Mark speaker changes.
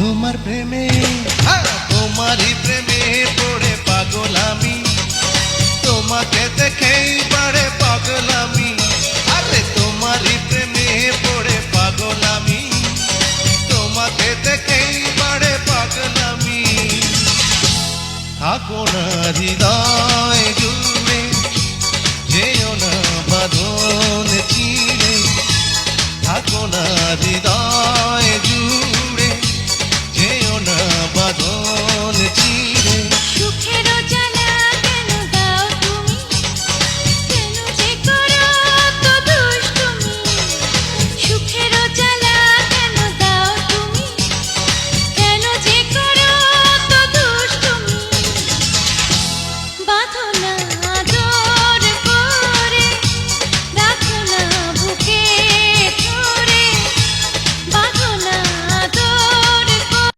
Speaker 1: তোমার প্রেমে হ্যাঁ, তোমারই প্রেমে পড়ে পাগল আমি। তোমাকে দেখেই বাড়ে পাগল আমি। আরে তোমারই প্রেমে পড়ে পাগল আমি। তোমাকে দেখেই বাড়ে পাগল আমি। থাকো না হৃদয় জুড়ে যেও না বাঁধন চিড়ে থাকো না হৃদয় বাধা